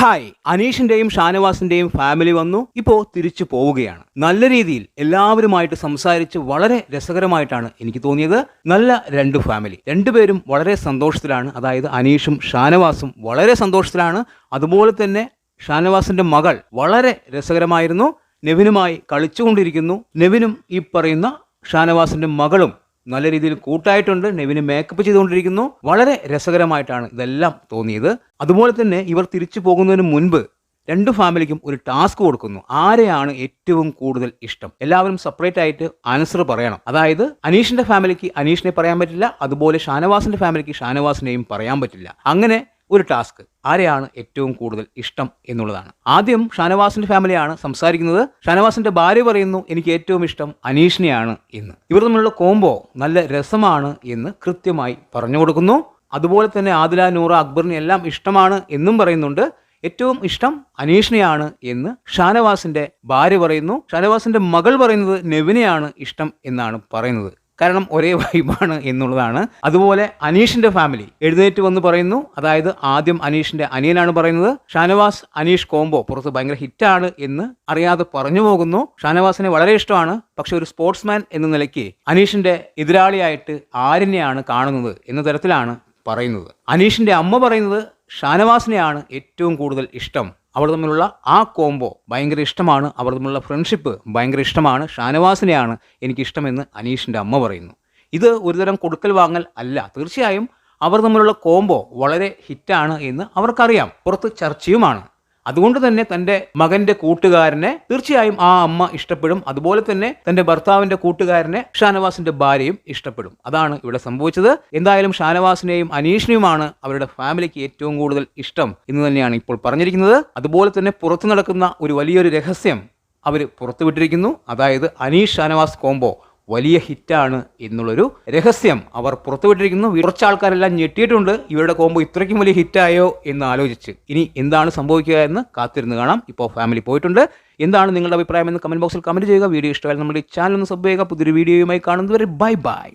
Hi അനീഷിന്റെയും ഷാനവാസിന്റെയും family വന്നു ഇപ്പോ തിരിച്ചു പോവുകയാണ്. നല്ല രീതിയിൽ എല്ലാവരുമായിട്ട് സംസാരിച്ച് വളരെ രസകരമായിട്ടാണ് എനിക്ക് തോന്നിയത്. നല്ല രണ്ട് ഫാമിലി. രണ്ടുപേരും വളരെ സന്തോഷത്തിലാണ്. അതായത് അനീഷും ഷാനവാസും വളരെ സന്തോഷത്തിലാണ്. അതുപോലെ തന്നെ ഷാനവാസിന്റെ മകൾ വളരെ രസകരമായിരുന്നു. നെവിനുമായി കളിച്ചുകൊണ്ടിരിക്കുന്നു. നെവിനും ഈ പറയുന്ന ഷാനവാസിന്റെ മകളും നല്ല രീതിയിൽ കൂട്ടായിട്ടുണ്ട്. നെവിന് മേക്കപ്പ് ചെയ്തുകൊണ്ടിരിക്കുന്നു. വളരെ രസകരമായിട്ടാണ് ഇതെല്ലാം തോന്നിയത്. അതുപോലെ തന്നെ ഇവർ തിരിച്ചു പോകുന്നതിന് മുൻപ് രണ്ട് ഫാമിലിക്കും ഒരു ടാസ്ക് കൊടുക്കുന്നു. ആരെയാണ് ഏറ്റവും കൂടുതൽ ഇഷ്ടം? എല്ലാവരും സെപ്പറേറ്റ് ആയിട്ട് ആൻസർ പറയണം. അതായത് അനീഷിന്റെ ഫാമിലിക്ക് അനീഷിനെ പറയാൻ പറ്റില്ല. അതുപോലെ ഷാനവാസിന്റെ ഫാമിലിക്ക് ഷാനവാസിനെയും പറയാൻ പറ്റില്ല. അങ്ങനെ ഒരു ടാസ്ക്. ആരെയാണ് ഏറ്റവും കൂടുതൽ ഇഷ്ടം എന്നുള്ളതാണ്. ആദ്യം ഷാനവാസിന്റെ ഫാമിലിയാണ് സംസാരിക്കുന്നത്. ഷാനവാസിന്റെ ഭാര്യ പറയുന്നു എനിക്ക് ഏറ്റവും ഇഷ്ടം അനീഷിനെയാണ് എന്ന്. ഇവർ തമ്മിലുള്ള കോംബോ നല്ല രസമാണ് എന്ന് കൃത്യമായി പറഞ്ഞു കൊടുക്കുന്നു. അതുപോലെ തന്നെ ആദില നൂറ അക്ബറിനെ എല്ലാം ഇഷ്ടമാണ് എന്നും പറയുന്നുണ്ട്. ഏറ്റവും ഇഷ്ടം അനീഷിനെയാണ് എന്ന് ഷാനവാസിന്റെ ഭാര്യ പറയുന്നു. ഷാനവാസിന്റെ മകൾ പറയുന്നത് നെവിനെയാണ് ഇഷ്ടം എന്നാണ് പറയുന്നത്. കാരണം ഒരേ വൈബാണ് എന്നുള്ളതാണ്. അതുപോലെ അനീഷിന്റെ ഫാമിലി എഴുന്നേറ്റ് വന്ന് പറയുന്നു. അതായത് ആദ്യം അനീഷിന്റെ അനിയനാണ് പറയുന്നത്. ഷാനവാസ് അനീഷ് കോംബോ പുറത്ത് ഭയങ്കര ഹിറ്റാണ് എന്ന് അറിയാതെ പറഞ്ഞു പോകുന്നു. ഷാനവാസിനെ വളരെ ഇഷ്ടമാണ്. പക്ഷെ ഒരു സ്പോർട്സ്മാൻ എന്ന നിലയ്ക്ക് അനീഷിന്റെ എതിരാളിയായിട്ട് ആരിനെയാണ് കാണുന്നത് എന്ന തരത്തിലാണ് പറയുന്നത്. അനീഷിന്റെ അമ്മ പറയുന്നത് ഷാനവാസിനെയാണ് ഏറ്റവും കൂടുതൽ ഇഷ്ടം. അവർ തമ്മിലുള്ള ആ കോംബോ ഭയങ്കര ഇഷ്ടമാണ്. അവർ തമ്മിലുള്ള ഫ്രണ്ട്ഷിപ്പ് ഭയങ്കര ഇഷ്ടമാണ്. ഷാനവാസിനെയാണ് എനിക്കിഷ്ടമെന്ന് അനീഷിന്റെ അമ്മ പറയുന്നു. ഇത് ഒരുതരം കൊടുക്കൽ വാങ്ങൽ അല്ല. തീർച്ചയായും അവർ തമ്മിലുള്ള കോംബോ വളരെ ഹിറ്റാണ് എന്ന് അവർക്കറിയാം. പുറത്ത് ചർച്ചയുമാണ്. അതുകൊണ്ട് തന്നെ തന്റെ മകന്റെ കൂട്ടുകാരനെ തീർച്ചയായും ആ അമ്മ ഇഷ്ടപ്പെടും. അതുപോലെ തന്നെ തന്റെ ഭർത്താവിന്റെ കൂട്ടുകാരനെ ഷാനവാസിന്റെ ഭാര്യയും ഇഷ്ടപ്പെടും. അതാണ് ഇവിടെ സംഭവിച്ചത്. എന്തായാലും ഷാനവാസിനെയും അനീഷിനെയുമാണ് അവരുടെ ഫാമിലിക്ക് ഏറ്റവും കൂടുതൽ ഇഷ്ടം എന്ന് തന്നെയാണ് ഇപ്പോൾ പറഞ്ഞിരിക്കുന്നത്. അതുപോലെ തന്നെ പുറത്തു നടക്കുന്ന ഒരു വലിയൊരു രഹസ്യം അവർ പുറത്തുവിട്ടിരിക്കുന്നു. അതായത് അനീഷ് ഷാനവാസ് കോംബോ. വലിയ ഹിറ്റാണ് എന്നുള്ളൊരു രഹസ്യം അവർ പുറത്തുവിട്ടിരിക്കുന്നു. കുറച്ച് ആൾക്കാരെല്ലാം ഞെട്ടിയിട്ടുണ്ട്. ഇവരുടെ കോംബോ ഇത്രയ്ക്കും വലിയ ഹിറ്റായോ എന്ന് ആലോചിച്ച്. ഇനി എന്താണ് സംഭവിക്കുക എന്ന് കാത്തിരുന്ന് കാണാം. ഇപ്പോൾ ഫാമിലി പോയിട്ടുണ്ട്. എന്താണ് നിങ്ങളുടെ അഭിപ്രായം എന്ന് കമന്റ് ബോക്സിൽ കമന്റ് ചെയ്യുക. വീഡിയോ ഇഷ്ടമായാലും നമ്മുടെ ചാനൽ ഒന്ന് സബ് ചെയ്യുക. പുതിയൊരു വീഡിയോയുമായി കാണുന്നതുവരെ ബൈ ബൈ.